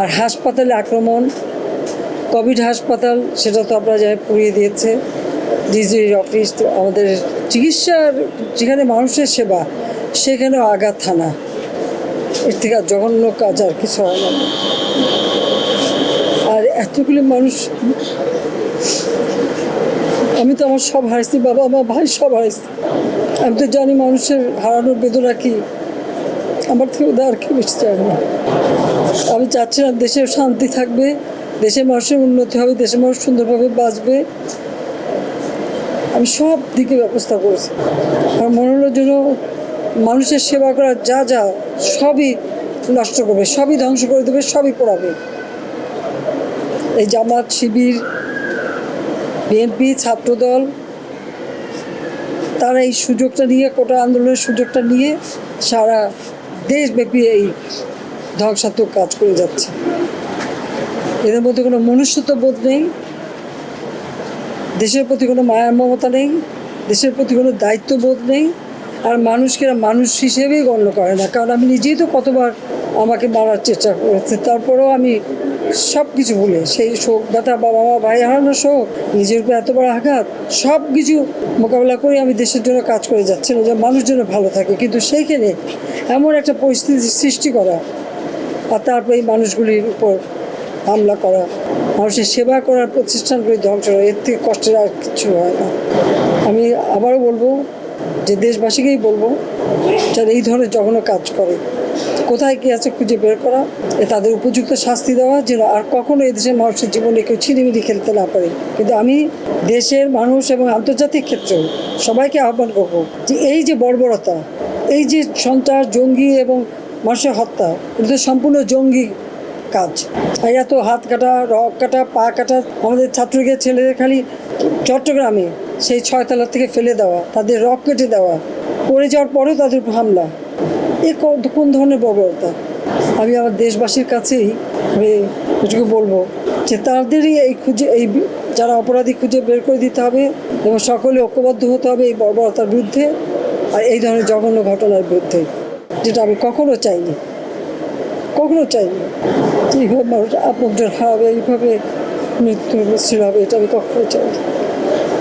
আর হাসপাতালে আক্রমণ, কোভিড হাসপাতাল, সেটা তো আপনারা যাই পুড়িয়ে দিয়েছে। ডিজির অফিস, তো আমাদের চিকিৎসার, যেখানে মানুষের সেবা, সেখানেও আঘাত থানা এর থেকে জঘন্য কাজ আর কিছু হয় না। আর এতগুলি মানুষ, আমি তো আমার সব হারাইছি, বাবা, আমার ভাই সব হারাইছি। আমি তো জানি মানুষের হারানোর বেদনা কি। আমার থেকে আর কি বেশি চাই না। আমি চাচ্ছি না দেশে শান্তি থাকবে, দেশের মানুষের উন্নতি হবে, দেশের মানুষ সুন্দরভাবে বাঁচবে। আমি সব দিকে ব্যবস্থা করেছি। আর মনে হলো যেন মানুষের সেবা করার যা যা, সবই নষ্ট করবে, সবই ধ্বংস করে দেবে, সবই পড়াবে। এই জামাত, শিবির, বিএনপি, ছাত্রদল, তারা এই সুযোগটা নিয়ে, কোটা আন্দোলনের সুযোগটা নিয়ে সারা দেশব্যাপী এই ধ্বংসাত্মক কাজ করে যাচ্ছে। এদের মধ্যে কোনো মনুষ্যত্ব বোধ নেই, দেশের প্রতি কোনো মায়া মমতা নেই, দেশের প্রতি কোনো দায়িত্ববোধ নেই, আর মানুষকে মানুষ হিসেবেই গণ্য করে না। কারণ আমি নিজেই তো কতবার আমাকে মারার চেষ্টা করেছে, তারপরেও আমি সব কিছু ভুলে। সেই শোক, ব্যথা বাবা মা ভাই হারানো শোক, নিজের উপর এত বড় আঘাত সব কিছু মোকাবেলা করে আমি দেশের জন্য কাজ করে যাচ্ছিলাম যে মানুষ যেন ভালো থাকে। কিন্তু সেইখানে এমন একটা পরিস্থিতি সৃষ্টি করা আর তারপরে এই মানুষগুলির উপর হামলা করা। মানুষের সেবা করার প্রতিষ্ঠানগুলি ধ্বংস করা এর থেকে কষ্টের আর কিছু হয় না। আমি আবারও বলব যে দেশবাসীকেই বলব যারা এই ধরনের জঘন্য কাজ করে। কোথায় কি আছে খুঁজে বের করা, এ তাদের উপযুক্ত শাস্তি দেওয়া, যেন আর কখনো এই দেশের মানুষের জীবনে কেউ ছিনিমিনি খেলতে না পারে। কিন্তু আমি দেশের মানুষ এবং আন্তর্জাতিক ক্ষেত্রেও সবাইকে আহ্বান করব যে এই যে বর্বরতা, এই যে সন্ত্রাস, জঙ্গি এবং মানুষের হত্যা। এটা সম্পূর্ণ জঙ্গি কাজ। এত হাত কাটা, রক কাটা, পা কাটা, আমাদের ছাত্রকে ছেলেদের খালি চট্টগ্রামে সেই ছয়তলা থেকে ফেলে দেওয়া, তাদের রক কেটে দেওয়া, পড়ে যাওয়ার পরেও তাদের হামলা। এ কোন ধরনের বর্বরতা? আমি আমার দেশবাসীর কাছেই আমি এটুকু বলব যে তাদেরই এই খুঁজে, এই যারা অপরাধী খুঁজে বের করে দিতে হবে এবং সকলে ঐক্যবদ্ধ হতে হবে এই বর্বরতার বিরুদ্ধে আর এই ধরনের জঘন্য ঘটনার বিরুদ্ধে। যেটা আমি কখনো চাইনি। কখনো চাইনি। এইভাবে মানুষ আপনজন হারাবে এইভাবে মৃত্যু মিছিল হবে এটা আমি কখনো চাইনি।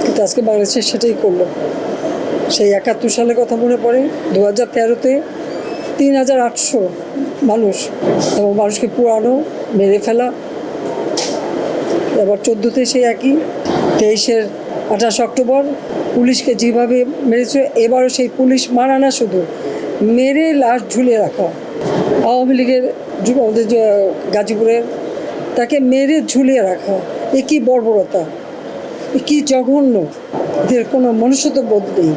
কিন্তু আজকে বাংলাদেশে সেটাই করল। সেই একাত্তর সালের কথা মনে পড়ে দু হাজার তেরোতে তিন হাজার আটশো মানুষ এবং মানুষকে পুরানো, মেরে ফেলা। এবার চোদ্দোতে সেই একই, তেইশের আঠাশ অক্টোবর পুলিশকে যেভাবে মেরেছে, এবারও সেই পুলিশ মারা না শুধু মেরে লাশ ঝুলিয়ে রাখা। আওয়ামী লীগের আমাদের গাজীপুরের, তাকে মেরে ঝুলিয়ে রাখা। এ কী বর্বরতা? এ কী জঘন্য? এদের কোনো মনুষ্যত্ব বোধ নেই।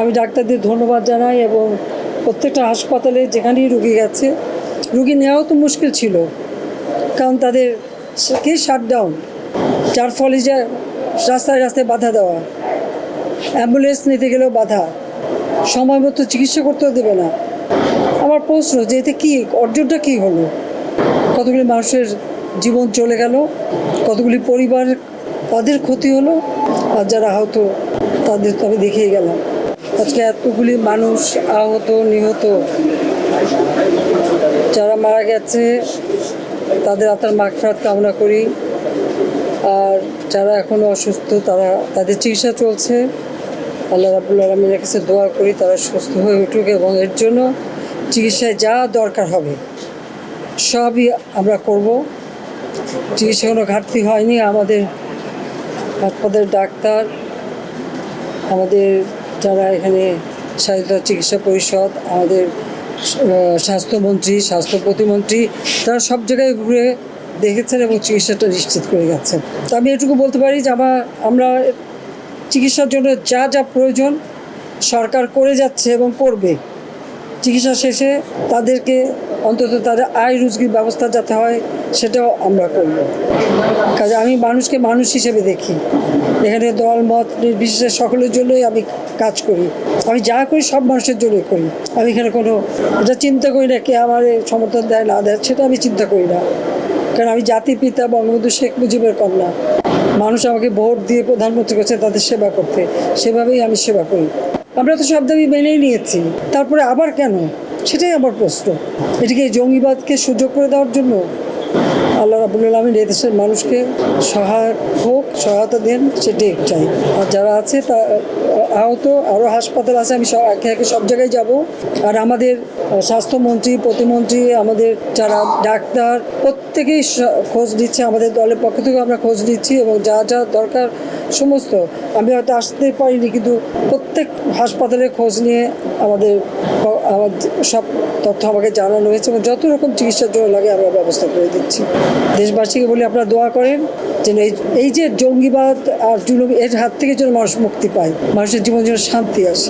আমি ডাক্তারদের ধন্যবাদ জানাই এবং প্রত্যেকটা হাসপাতালে যেখানেই রুগী গেছে, রুগী নেওয়াও তো মুশকিল ছিল। কারণ তাদের কে শাটডাউন যার ফলে যে রাস্তায় রাস্তায় বাধা দেওয়া। অ্যাম্বুলেন্স নিতে গেলেও বাধা। সময় মতো চিকিৎসা করতেও দেবে না। আমার প্রশ্ন যে এতে কী, অর্জনটা কী হলো? কতগুলি মানুষের জীবন চলে গেল? কতগুলি পরিবার তাদের ক্ষতি হলো? আর যারা আহত, তাদের তো আমি দেখেই গেলাম। আজকে এতগুলি মানুষ আহত, নিহত, যারা মারা গেছে, তাদের আত্মার মাগফারাত কামনা করি। আর যারা এখনও অসুস্থ, তারা তাদের চিকিৎসা চলছে। আল্লাহ রাবুল আলমিনের কাছে দোয়া করি, তারা সুস্থ হয়ে উঠুক এবং এর জন্য চিকিৎসায় যা দরকার হবে, সবই আমরা করব। চিকিৎসা কোনো ঘাটতি হয়নি, আমাদের হাসপাতালের ডাক্তার, আমাদের যারা এখানে স্বাস্থ্য চিকিৎসা পরিষদ, আমাদের স্বাস্থ্যমন্ত্রী, স্বাস্থ্য প্রতিমন্ত্রী, তারা সব জায়গায় ঘুরে দেখেছেন এবং চিকিৎসাটা নিশ্চিত করে গেছেন। তো আমি এটুকু বলতে পারি যে আমার, আমরা চিকিৎসার জন্য যা যা প্রয়োজন সরকার করে যাচ্ছে এবং করবে। চিকিৎসা শেষে তাদেরকে অন্তত তাদের আয় রুজগির ব্যবস্থা যাতে হয়, সেটাও আমরা করব। কাজে আমি মানুষকে মানুষ হিসেবে দেখি। এখানে দল, মত নির্বিশেষে সকলের জন্যই আমি কাজ করি। আমি যা করি সব মানুষের জন্যই করি। আমি এখানে কোনো, এটা চিন্তা করি না কে আমার সমর্থন দেয় না দেয়, সেটা আমি চিন্তা করি না। কারণ আমি জাতির পিতা, বঙ্গবন্ধু শেখ মুজিবের কন্যা। মানুষ আমাকে ভোট দিয়ে প্রধানমন্ত্রী করছে, তাদের সেবা করতে। সেভাবেই আমি সেবা করি। আমরা তো সব দাবি মেনেই নিয়েছি। তারপরে আবার কেন? সেটাই আমার প্রশ্ন। এটিকে জঙ্গিবাদকে সুযোগ করে দেওয়ার জন্য আল্লাহ রাবুল আলমিন এদেশের মানুষকে সহায়ক হোক, সহায়তা দেন সেটাই চাই আর যারা আছে, তা, আহত আরও হাসপাতাল আছে, আমি একে একে সব জায়গায় যাব। আর আমাদের স্বাস্থ্যমন্ত্রী, প্রতিমন্ত্রী, আমাদের যারা ডাক্তার, প্রত্যেকেই খোঁজ নিচ্ছে আমাদের দলের পক্ষ থেকে আমরা খোঁজ নিচ্ছি এবং যা যা দরকার সমস্ত। আমি হয়তো আসতে পারিনি, কিন্তু প্রত্যেক হাসপাতালে খোঁজ নিয়ে আমাদের সব তথ্য আমাকে জানানো হয়েছে এবং যত রকম চিকিৎসার জন্য লাগে আমরা ব্যবস্থা করে দিচ্ছি। দেশবাসীকে বলি আপনারা দোয়া করেন যেন এই যে জঙ্গিবাদ আর জুলুম এর হাত থেকে যেন মানুষ মুক্তি পায়, মানুষের জীবন যেন শান্তি আসে।